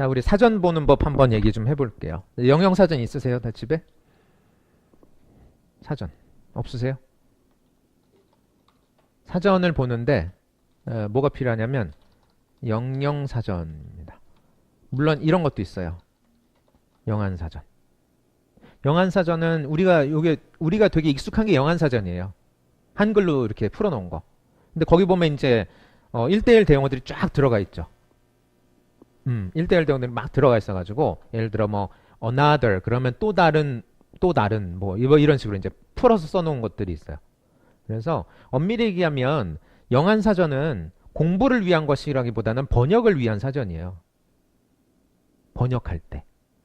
자, 우리 사전 보는 법 한번 얘기 좀 해볼게요. 영영 사전 있으세요? 다 집에? 사전 없으세요? 사전을 보는데 어, 뭐가 필요하냐면 영영 사전입니다. 물론 이런 것도 있어요. 영안 사전. 영안 사전은 우리가 요게 우리가 되게 익숙한 게 영안 사전이에요. 한글로 이렇게 풀어놓은 거. 근데 거기 보면 이제 어, 1대1 대용어들이 쫙 들어가 있죠. 음, 1대1 대용어들이 막 들어가 있어가지고 예를 들어 뭐 another 그러면 또 다른 또 다른 뭐 이런 식으로 이제 풀어서 써놓은 것들이 있어요. 그래서 엄밀히 얘기하면 영안 사전은 공부를 위한 것이라기보다는 번역을 위한 사전이에요. 번역할 때.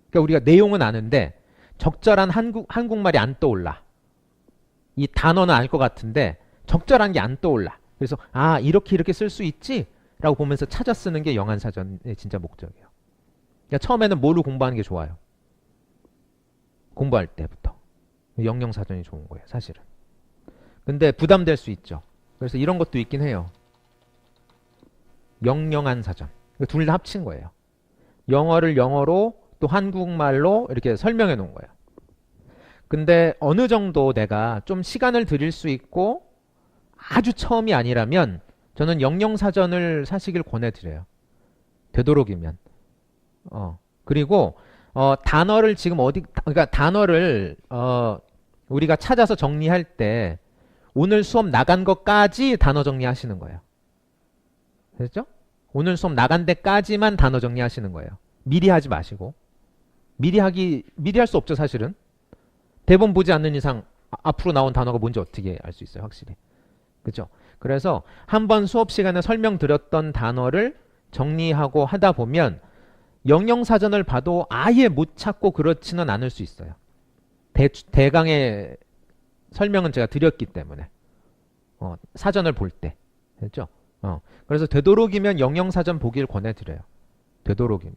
그러니까 우리가 내용은 아는데 적절한 한국 한국말이 안 떠올라. 이 단어는 알 것 같은데 적절한 게 안 떠올라. 그래서 아 이렇게 이렇게 쓸 수 있지 라고 보면서 찾아 쓰는 게 영안 사전의 진짜 목적이에요. 그러니까 처음에는 뭐를 공부하는 게 좋아요. 공부할 때부터 영영 사전이 좋은 거예요, 사실은. 근데 부담될 수 있죠. 그래서 이런 것도 있긴 해요. 영영한 사전. 둘다 합친 거예요. 영어를 영어로 또 한국말로 이렇게 설명해 놓은 거예요. 근데 어느 정도 내가 좀 시간을 들일 수 있고 아주 처음이 아니라면 저는 영영사전을 사시길 권해드려요. 되도록이면. 어, 그리고 어, 단어를 지금 어디, 그러니까 단어를 어, 우리가 찾아서 정리할 때 오늘 수업 나간 것까지 단어 정리하시는 거예요. 됐죠? 오늘 수업 나간 데까지만 단어 정리하시는 거예요. 미리 하지 마시고. 미리 하기, 미리 할 수 없죠, 사실은. 대본 보지 않는 이상 아- 앞으로 나온 단어가 뭔지 어떻게 알 수 있어요, 확실히. 그죠? 그래서 한 번 수업 시간에 설명드렸던 단어를 정리하고 하다 보면 영영사전을 봐도 아예 못 찾고 그렇지는 않을 수 있어요. 대, 대강의 설명은 제가 드렸기 때문에. 어, 사전을 볼 때. 됐죠? 어, 그래서 되도록이면 영영사전 보길 권해드려요. 되도록이면.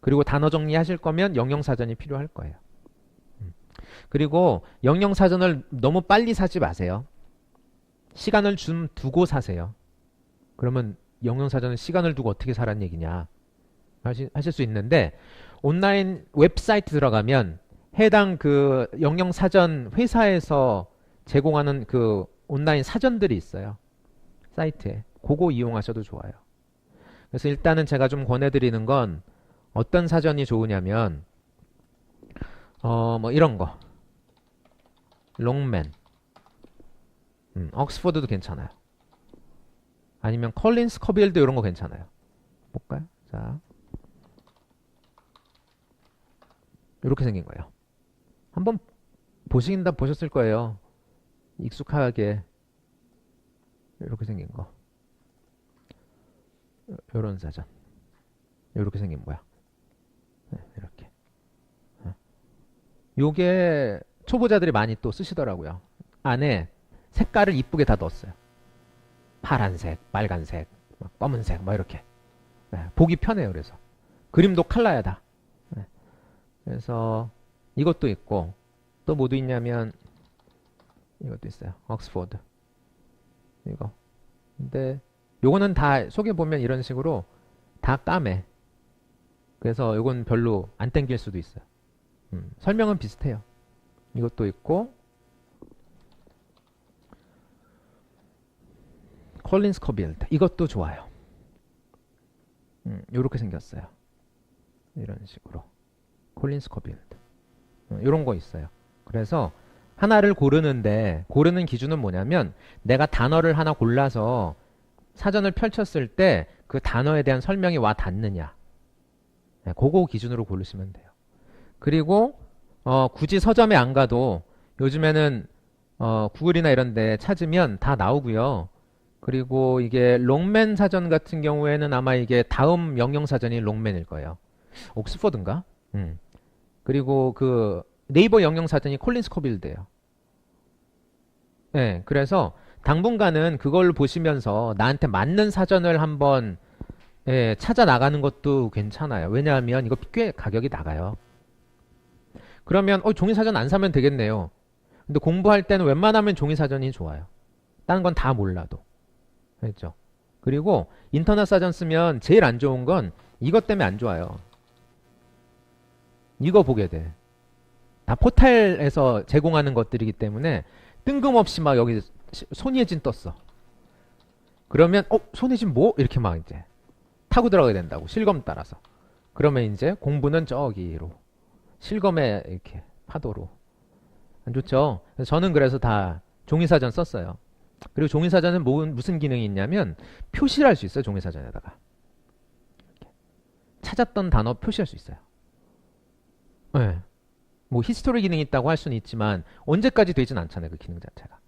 그리고 단어 정리하실 거면 영영사전이 필요할 거예요. 음. 그리고 영영사전을 너무 빨리 사지 마세요. 시간을 좀 두고 사세요. 그러면 영영사전은 시간을 두고 어떻게 사란 얘기냐 하시, 하실 수 있는데 온라인 웹사이트 들어가면 해당 그 영영사전 회사에서 제공하는 그 온라인 사전들이 있어요. 사이트에. 그거 이용하셔도 좋아요. 그래서 일단은 제가 좀 권해드리는 건 어떤 사전이 좋으냐면 어 뭐 이런 거 롱맨 음, 옥스퍼드도 괜찮아요. 아니면 컬린스 커빌드 이런 거 괜찮아요. 볼까요? 자 이렇게 생긴 거예요. 한번 보신다 보셨을 거예요. 익숙하게 이렇게 생긴 거. 요런 사전. 이렇게 생긴 거야. 네, 이렇게. 어. 요게 초보자들이 많이 또 쓰시더라고요. 안에 색깔을 이쁘게 다 넣었어요. 파란색, 빨간색, 막 검은색, 막 이렇게. 네, 보기 편해요. 그래서 그림도 칼라야 다. 네. 그래서 이것도 있고 또 뭐도 있냐면 이것도 있어요. 옥스포드. 이거. 근데 요거는 다 속에 보면 이런 식으로 다 까매. 그래서 요건 별로 안 땡길 수도 있어요. 음, 설명은 비슷해요. 이것도 있고 콜린스 커빌드 이것도 좋아요. 음, 요렇게 생겼어요. 이런 식으로 콜린스 커빌드 음, 요런 거 있어요. 그래서 하나를 고르는데 고르는 기준은 뭐냐면 내가 단어를 하나 골라서 사전을 펼쳤을 때 그 단어에 대한 설명이 와 닿느냐 네, 그거 기준으로 고르시면 돼요. 그리고 어, 굳이 서점에 안 가도 요즘에는 어, 구글이나 이런 데 찾으면 다 나오고요. 그리고 이게 롱맨 사전 같은 경우에는 아마 이게 다음 영영 사전이 롱맨일 거예요. 옥스퍼드인가? 음. 그리고 그 네이버 영영 사전이 콜린스 커빌드예요. 네, 그래서 당분간은 그걸 보시면서 나한테 맞는 사전을 한번 예, 찾아 나가는 것도 괜찮아요. 왜냐하면 이거 꽤 가격이 나가요. 그러면 어, 종이 사전 안 사면 되겠네요. 근데 공부할 때는 웬만하면 종이 사전이 좋아요. 다른 건 다 몰라도. 그렇죠? 그리고 인터넷 사전 쓰면 제일 안 좋은 건 이것 때문에 안 좋아요. 이거 보게 돼. 다 포탈에서 제공하는 것들이기 때문에 뜬금없이 막 여기 시- 손예진 떴어. 그러면 어 손예진 뭐 이렇게 막 이제 타고 들어가야 된다고 실검 따라서. 그러면 이제 공부는 저기로 실검에 이렇게 파도로 안 좋죠. 저는 그래서 다 종이사전 썼어요. 그리고 종이사전은 뭐, 무슨 기능이 있냐면 표시를 할 수 있어요. 종이사전에다가. 찾았던 단어 표시할 수 있어요. 네. 뭐 히스토리 기능이 있다고 할 수는 있지만 언제까지 되진 않잖아요. 그 기능 자체가.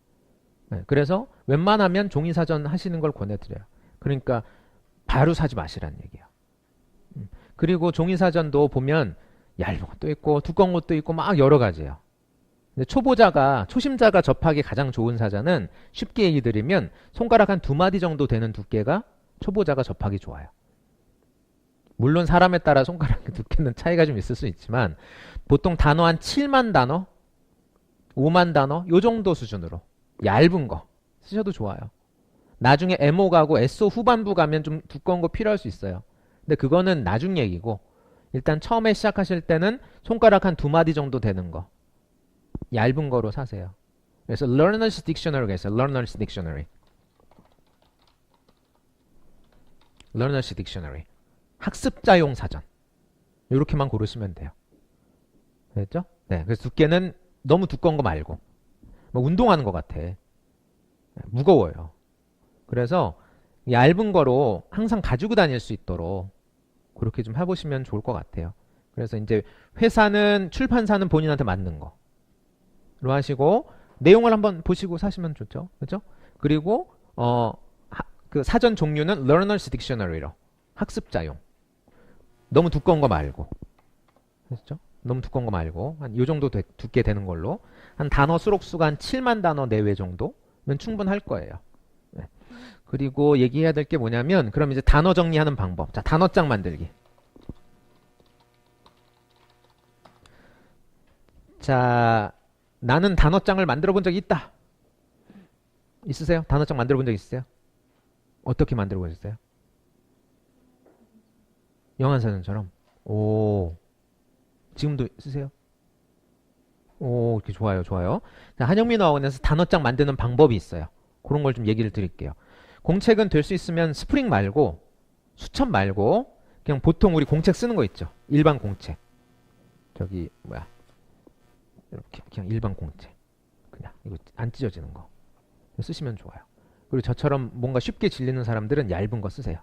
네, 그래서 웬만하면 종이사전 하시는 걸 권해드려요. 그러니까 바로 사지 마시라는 얘기예요. 음, 그리고 종이사전도 보면 얇은 것도 있고 두꺼운 것도 있고 막 여러 가지예요. 근데 초보자가 초심자가 접하기 가장 좋은 사전은 쉽게 얘기 드리면 손가락 한 두 마디 정도 되는 두께가 초보자가 접하기 좋아요. 물론 사람에 따라 손가락 두께는 차이가 좀 있을 수 있지만 보통 단어 한 7만 단어, 5만 단어 요 정도 수준으로 얇은 거 쓰셔도 좋아요. 나중에 MO 가고 SO 후반부 가면 좀 두꺼운 거 필요할 수 있어요. 근데 그거는 나중 얘기고 일단 처음에 시작하실 때는 손가락 한 두 마디 정도 되는 거 얇은 거로 사세요. 그래서 Learner's Dictionary가 있어요. Learner's Dictionary. Learner's Dictionary. 학습자용 사전. 이렇게만 고르시면 돼요. 됐죠? 네. 그래서 두께는 너무 두꺼운 거 말고. 뭐 운동하는 것 같아. 네, 무거워요. 그래서 얇은 거로 항상 가지고 다닐 수 있도록 그렇게 좀 해보시면 좋을 것 같아요. 그래서 이제 회사는 출판사는 본인한테 맞는 거. 로 하시고 내용을 한번 보시고 사시면 좋죠. 그렇죠? 그리고 어, 하- 그 사전 종류는 Learner's Dictionary로 학습자용. 너무 두꺼운 거 말고. 그렇죠? 너무 두꺼운 거 말고 한 요 정도 되- 두께 되는 걸로 한 단어 수록 수가 한 7만 단어 내외 정도면 충분할 거예요. 네. 그리고 얘기해야 될 게 뭐냐면 그럼 이제 단어 정리하는 방법. 자, 단어장 만들기. 자, 나는 단어장을 만들어 본 적이 있다. 있으세요? 단어장 만들어 본 적 있으세요? 어떻게 만들어 보셨어요? 영한사전처럼. 오. 지금도 쓰세요? 오, 이렇게 좋아요, 좋아요. 자, 한영민 어학원에서 단어장 만드는 방법이 있어요. 그런 걸 좀 얘기를 드릴게요. 공책은 될 수 있으면 스프링 말고, 수첩 말고, 그냥 보통 우리 공책 쓰는 거 있죠. 일반 공책. 저기, 뭐야. 이렇게, 그냥 일반 공책. 그냥, 이거 안 찢어지는 거. 쓰시면 좋아요. 그리고 저처럼 뭔가 쉽게 질리는 사람들은 얇은 거 쓰세요.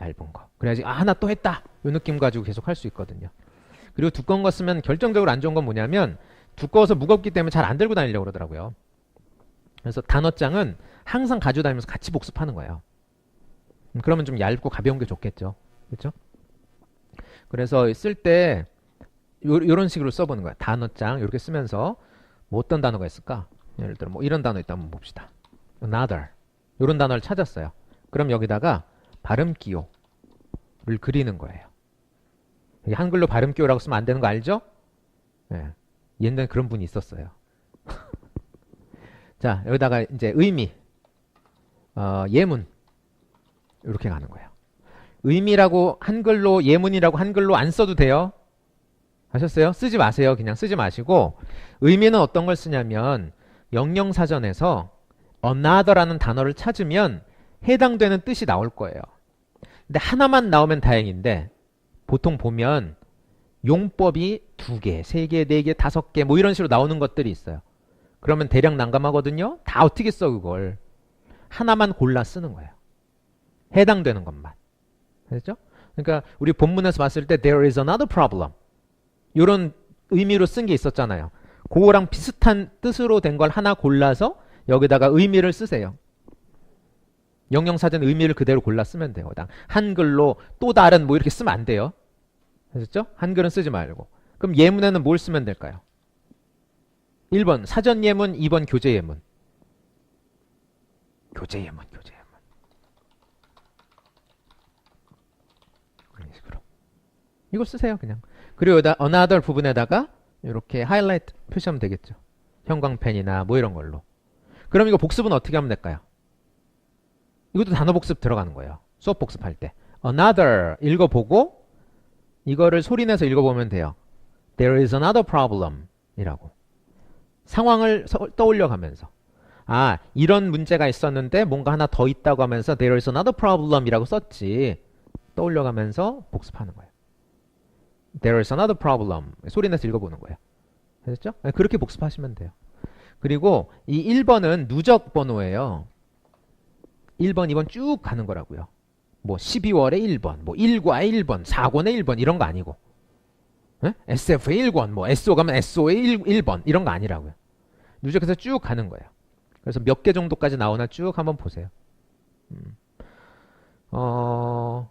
얇은 거. 그래야지, 아, 하나 또 했다! 이 느낌 가지고 계속 할 수 있거든요. 그리고 두꺼운 거 쓰면 결정적으로 안 좋은 건 뭐냐면 두꺼워서 무겁기 때문에 잘 안 들고 다니려고 그러더라고요. 그래서 단어장은 항상 가지고 다니면서 같이 복습하는 거예요. 음, 그러면 좀 얇고 가벼운 게 좋겠죠. 그렇죠? 그래서 쓸 때 요런 식으로 써보는 거야. 단어장 이렇게 쓰면서 뭐 어떤 단어가 있을까? 예를 들어 뭐 이런 단어 있다 한번 봅시다. another 이런 단어를 찾았어요. 그럼 여기다가 발음 기호를 그리는 거예요. 한글로 발음 기호라고 쓰면 안 되는 거 알죠? 예. 옛날에 그런 분이 있었어요. 자, 여기다가 이제 의미, 어, 예문 이렇게 가는 거예요. 의미라고 한글로 예문이라고 한글로 안 써도 돼요. 하셨어요? 쓰지 마세요. 그냥 쓰지 마시고 의미는 어떤 걸 쓰냐면 영영사전에서 another라는 단어를 찾으면 해당되는 뜻이 나올 거예요. 근데 하나만 나오면 다행인데 보통 보면 용법이 두 개, 세 개, 네 개, 다섯 개 뭐 이런 식으로 나오는 것들이 있어요. 그러면 대략 난감하거든요. 다 어떻게 써 그걸? 하나만 골라 쓰는 거예요. 해당되는 것만. 됐죠? 그러니까 우리 본문에서 봤을 때 there is another problem. 이런 의미로 쓴 게 있었잖아요. 그거랑 비슷한 뜻으로 된 걸 하나 골라서 여기다가 의미를 쓰세요. 영영사전 의미를 그대로 골라 쓰면 돼요. 당 한글로 또 다른 뭐 이렇게 쓰면 안 돼요. 아셨죠? 한글은 쓰지 말고. 그럼 예문에는 뭘 쓰면 될까요? 1번 사전 예문, 2번 교재 예문. 교재 예문, 교재 예문. 그런 식으로. 이거 쓰세요, 그냥. 그리고 여기다 another 부분에다가 이렇게 하이라이트 표시하면 되겠죠. 형광펜이나 뭐 이런 걸로. 그럼 이거 복습은 어떻게 하면 될까요? 이것도 단어 복습 들어가는 거예요. 수업 복습할 때. another 읽어보고 이거를 소리내서 읽어보면 돼요. There is another problem 이라고. 상황을 서- 떠올려 가면서 아 이런 문제가 있었는데 뭔가 하나 더 있다고 하면서 There is another problem 이라고 썼지 떠올려 가면서 복습하는 거예요. There is another problem 소리내서 읽어보는 거예요. 됐죠? 네, 그렇게 복습하시면 돼요. 그리고 이 1번은 누적 번호예요. 1번, 2번 쭉 가는 거라고요. 뭐 12월에 1번, 뭐 1과에 1번, 4권에 1번 이런 거 아니고 예? SF에 1권, 뭐 SO 가면 SO에 1, 번 이런 거 아니라고요. 누적해서 쭉 가는 거예요. 그래서 몇 개 정도까지 나오나 쭉 한번 보세요. 음. 어,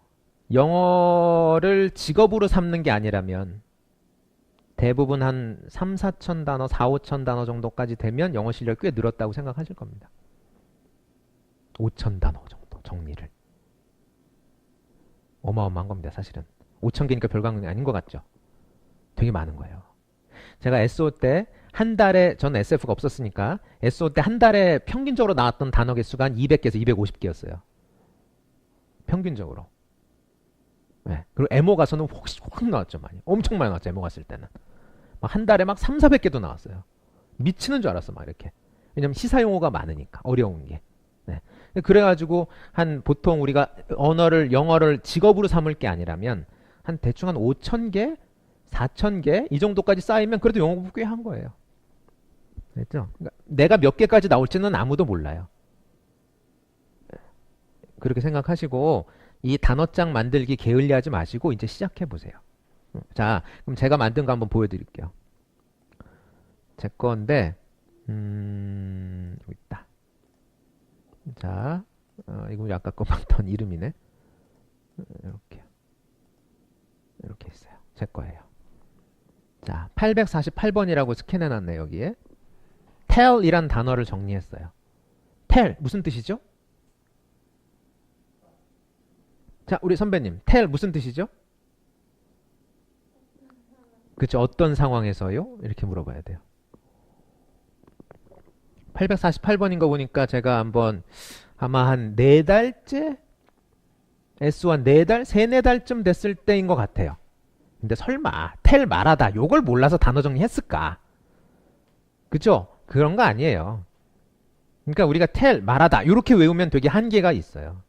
영어를 직업으로 삼는 게 아니라면 대부분 한 3, 4천 단어, 4, 5천 단어 정도까지 되면 영어 실력이 꽤 늘었다고 생각하실 겁니다. 5천 단어 정도 정리를. 어마어마한 겁니다, 사실은. 5천 개니까 별광이 아닌 것 같죠? 되게 많은 거예요. 제가 SO 때 한 달에, 전 SF가 없었으니까, SO 때 한 달에 평균적으로 나왔던 단어 개수가 한 200개에서 250개였어요. 평균적으로. 네. 그리고 에모 가서는 확, 확 나왔죠, 많이. 엄청 많이 나왔죠, 에모 갔을 때는. 막 한 달에 막 3, 400개도 나왔어요. 미치는 줄 알았어, 막 이렇게. 왜냐면 시사 용어가 많으니까, 어려운 게. 네. 그래가지고 한 보통 우리가 언어를 영어를 직업으로 삼을 게 아니라면 한 대충 한 5천 개, 4천 개 이 정도까지 쌓이면 그래도 영어 공부 꽤 한 거예요. 됐죠? 그러니까 내가 몇 개까지 나올지는 아무도 몰라요. 그렇게 생각하시고 이 단어장 만들기 게을리하지 마시고 이제 시작해 보세요. 자, 그럼 제가 만든 거 한번 보여드릴게요. 제 건데 음, 있다. 자, 어, 이거 아까 거 봤던 이름이네. 이렇게 이렇게 있어요. 제 거예요. 자, 848번이라고 스캔해 놨네 여기에. tell이란 단어를 정리했어요. tell 무슨 뜻이죠? 자, 우리 선배님, tell 무슨 뜻이죠? 그쵸, 어떤 상황에서요? 이렇게 물어봐야 돼요. 848번인 거 보니까 제가 한번 아마 한 네 달째 S 한네 달, 세네 달쯤 됐을 때인 것 같아요. 근데 설마 텔 말하다 요걸 몰라서 단어 정리했을까? 그죠? 그런 거 아니에요. 그러니까 우리가 텔 말하다 요렇게 외우면 되게 한계가 있어요.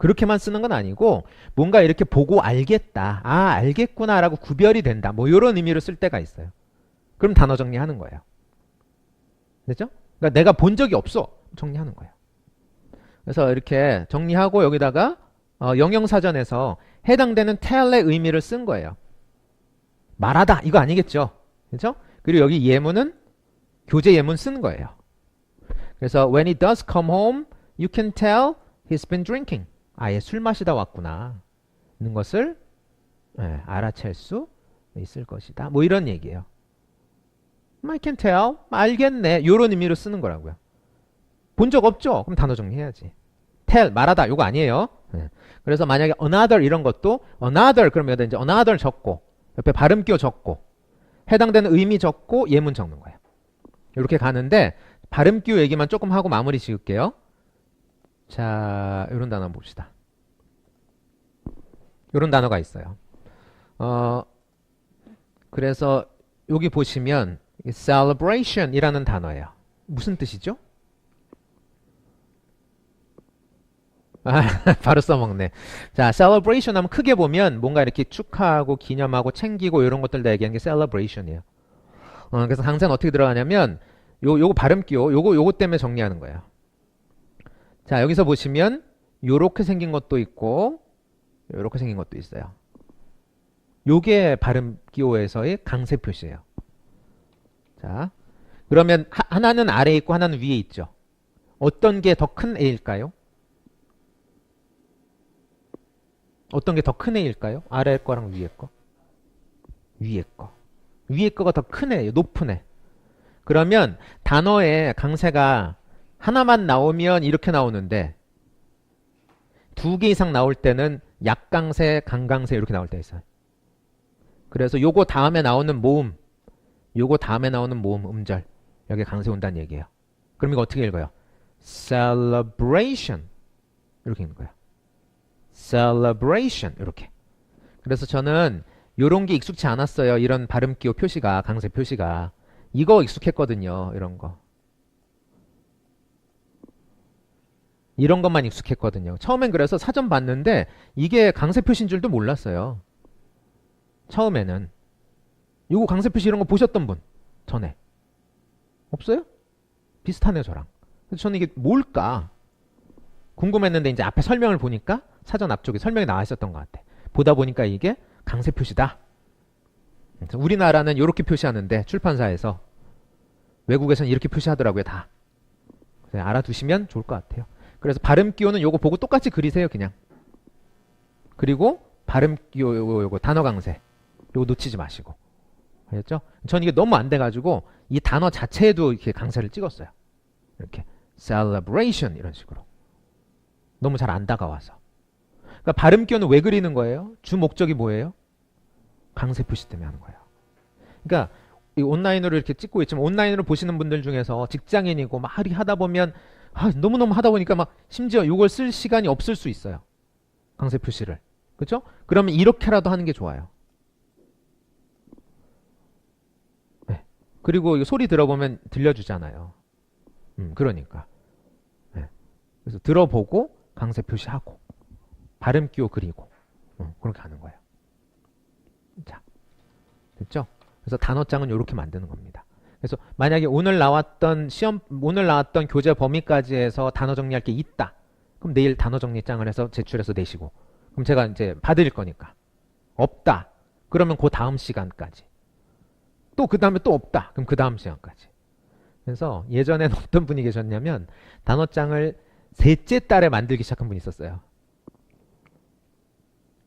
그렇게만 쓰는 건 아니고 뭔가 이렇게 보고 알겠다. 아, 알겠구나라고 구별이 된다. 뭐 이런 의미로 쓸 때가 있어요. 그럼 단어 정리하는 거예요. 됐죠? 그러니까 내가 본 적이 없어. 정리하는 거예요. 그래서 이렇게 정리하고 여기다가 어, 영영사전에서 해당되는 tell의 의미를 쓴 거예요. 말하다 이거 아니겠죠? 그렇죠? 그리고 여기 예문은 교재 예문 쓴 거예요. 그래서 when he does come home, you can tell he's been drinking. 아예 술 마시다 왔구나. 는 것을 예, 알아챌 수 있을 것이다. 뭐 이런 얘기예요. I can tell. 알겠네. 요런 의미로 쓰는 거라고요. 본 적 없죠? 그럼 단어 정리해야지. tell 말하다 요거 아니에요. 예. 그래서 만약에 another 이런 것도 another 그러면 이제 another 적고 옆에 발음 끼워 적고 해당되는 의미 적고 예문 적는 거예요. 이렇게 가는데 발음 끼워 얘기만 조금 하고 마무리 지을게요. 자, 이런 단어 봅시다. 이런 단어가 있어요. 어, 그래서 여기 보시면 celebration이라는 단어예요. 무슨 뜻이죠? 아, 바로 써먹네. 자, celebration 하면 크게 보면 뭔가 이렇게 축하하고 기념하고 챙기고 이런 것들 다 얘기하는 게 celebration이에요. 어, 그래서 항상 어떻게 들어가냐면 요, 요거 발음 끼워 요거, 요거 때문에 정리하는 거예요. 자, 여기서 보시면 요렇게 생긴 것도 있고 요렇게 생긴 것도 있어요. 요게 발음 기호에서의 강세 표시예요. 자, 그러면 하, 하나는 아래에 있고 하나는 위에 있죠. 어떤 게 더큰 A일까요? 어떤 게 더큰 A일까요? 아래 거랑 위에 거? 위에 거. 위에 거가 더 큰 애, 높은 애. 그러면 단어의 강세가 하나만 나오면 이렇게 나오는데 두 개 이상 나올 때는 약강세, 강강세 이렇게 나올 때 있어요. 그래서 요거 다음에 나오는 모음, 요거 다음에 나오는 모음 음절 여기 강세 온다는 얘기예요. 그럼 이거 어떻게 읽어요? celebration 이렇게 읽는 거예요. celebration 이렇게. 그래서 저는 요런 게 익숙치 않았어요. 이런 발음 기호 표시가 강세 표시가 이거 익숙했거든요. 이런 거. 이런 것만 익숙했거든요. 처음엔 그래서 사전 봤는데 이게 강세 표시인 줄도 몰랐어요. 처음에는 요거 강세 표시 이런 거 보셨던 분 전에 없어요? 비슷하네요 저랑. 그래서 저는 이게 뭘까 궁금했는데 이제 앞에 설명을 보니까 사전 앞쪽에 설명이 나와 있었던 것 같아. 보다 보니까 이게 강세 표시다. 우리나라는 이렇게 표시하는데 출판사에서 외국에서는 이렇게 표시하더라고요 다. 그래서 알아두시면 좋을 것 같아요. 그래서 발음 기호는 요거 보고 똑같이 그리세요 그냥. 그리고 발음 기호 요거 요거 단어 강세 요거 놓치지 마시고. 알겠죠? 전 이게 너무 안 돼가지고 이 단어 자체에도 이렇게 강세를 찍었어요. 이렇게 celebration 이런 식으로. 너무 잘 안 다가와서. 그러니까 발음 기호는 왜 그리는 거예요? 주 목적이 뭐예요? 강세 표시 때문에 하는 거예요. 그러니까 이 온라인으로 이렇게 찍고 있지만 온라인으로 보시는 분들 중에서 직장인이고 막 하다 보면 아, 너무너무 하다 보니까 막 심지어 이걸 쓸 시간이 없을 수 있어요. 강세 표시를. 그렇죠? 그러면 이렇게라도 하는 게 좋아요. 네. 그리고 이 소리 들어보면 들려주잖아요. 음, 그러니까. 네. 그래서 들어보고 강세 표시하고 발음 끼워 그리고 어, 그렇게 하는 거예요. 자, 됐죠? 그래서 단어장은 이렇게 만드는 겁니다. 그래서 만약에 오늘 나왔던 시험 오늘 나왔던 교재 범위까지 해서 단어 정리할 게 있다. 그럼 내일 단어 정리장을 해서 제출해서 내시고 그럼 제가 이제 받을 거니까 없다. 그러면 그 다음 시간까지 또 그 다음에 또 없다. 그럼 그 다음 시간까지. 그래서 예전에는 어떤 분이 계셨냐면 단어장을 셋째 달에 만들기 시작한 분이 있었어요.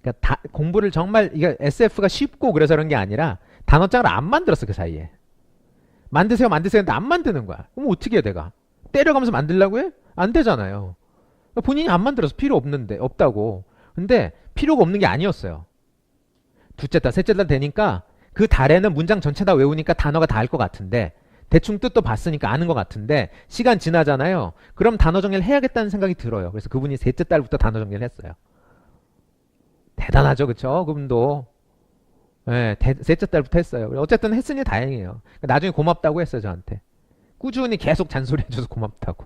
그러니까 다, 공부를 정말 이게 SF가 쉽고 그래서 그런 게 아니라 단어장을 안 만들었어 그 사이에. 만드세요 만드세요 했는데 안 만드는 거야. 그럼 어떻게 해 내가? 때려가면서 만들라고 해? 안 되잖아요. 본인이 안 만들어서 필요 없는데 없다고. 근데 필요가 없는 게 아니었어요. 둘째 달, 셋째 달 되니까 그 달에는 문장 전체 다 외우니까 단어가 다 알 것 같은데 대충 뜻도 봤으니까 아는 것 같은데 시간 지나잖아요. 그럼 단어 정리를 해야겠다는 생각이 들어요. 그래서 그분이 셋째 달부터 단어 정리를 했어요. 대단하죠, 그쵸? 그분도. 네, 대, 셋째 달부터 했어요. 어쨌든 했으니 다행이에요. 나중에 고맙다고 했어요, 저한테. 꾸준히 계속 잔소리 해줘서 고맙다고.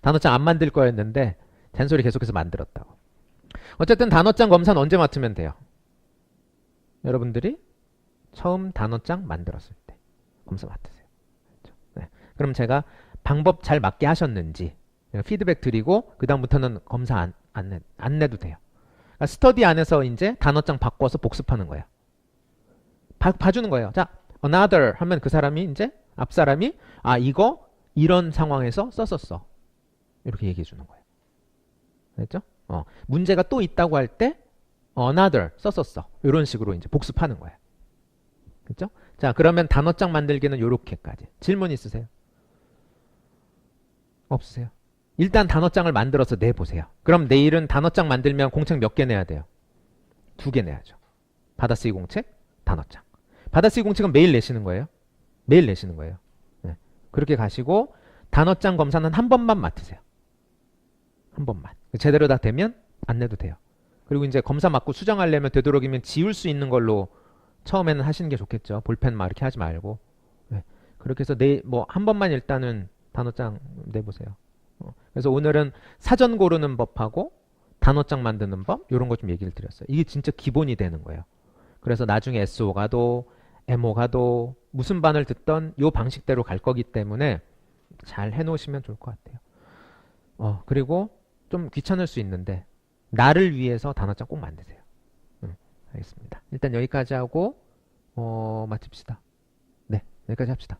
단어장 안 만들 거였는데, 잔소리 계속해서 만들었다고. 어쨌든 단어장 검사는 언제 맡으면 돼요? 여러분들이 처음 단어장 만들었을 때 검사 맡으세요. 그렇죠? 네. 그럼 제가 방법 잘 맞게 하셨는지 피드백 드리고 그 다음부터는 검사 안, 안, 내, 안 내도 돼요. 그러니까 스터디 안에서 이제 단어장 바꿔서 복습하는 거예요. 봐, 봐주는 거예요. 자, another 하면 그 사람이 이제 앞 사람이 아 이거 이런 상황에서 썼었어. 이렇게 얘기해 주는 거예요. 됐죠? 어, 문제가 또 있다고 할 때 another 썼었어. 이런 식으로 이제 복습하는 거예요. 그렇죠? 자, 그러면 단어장 만들기는 요렇게까지. 질문 있으세요? 없으세요? 일단 단어장을 만들어서 내보세요. 그럼 내일은 단어장 만들면 공책 몇 개 내야 돼요? 두 개 내야죠. 받아쓰기 공책, 단어장. 받아쓰기 공책은 매일 내시는 거예요? 매일 내시는 거예요. 네. 그렇게 가시고 단어장 검사는 한 번만 맡으세요. 한 번만. 제대로 다 되면 안 내도 돼요. 그리고 이제 검사 맞고 수정하려면 되도록이면 지울 수 있는 걸로 처음에는 하시는 게 좋겠죠. 볼펜 막 이렇게 하지 말고. 네. 그렇게 해서 내 뭐 한 번만 일단은 단어장 내보세요. 어. 그래서 오늘은 사전 고르는 법하고 단어장 만드는 법 이런 거 좀 얘기를 드렸어요. 이게 진짜 기본이 되는 거예요. 그래서 나중에 SO 가도 MO 가도 무슨 반을 듣던 요 방식대로 갈 거기 때문에 잘 해놓으시면 좋을 것 같아요. 어 그리고 좀 귀찮을 수 있는데 나를 위해서 단어장 꼭 만드세요. 응, 알겠습니다. 일단 여기까지 하고 어, 마칩시다. 네, 여기까지 합시다.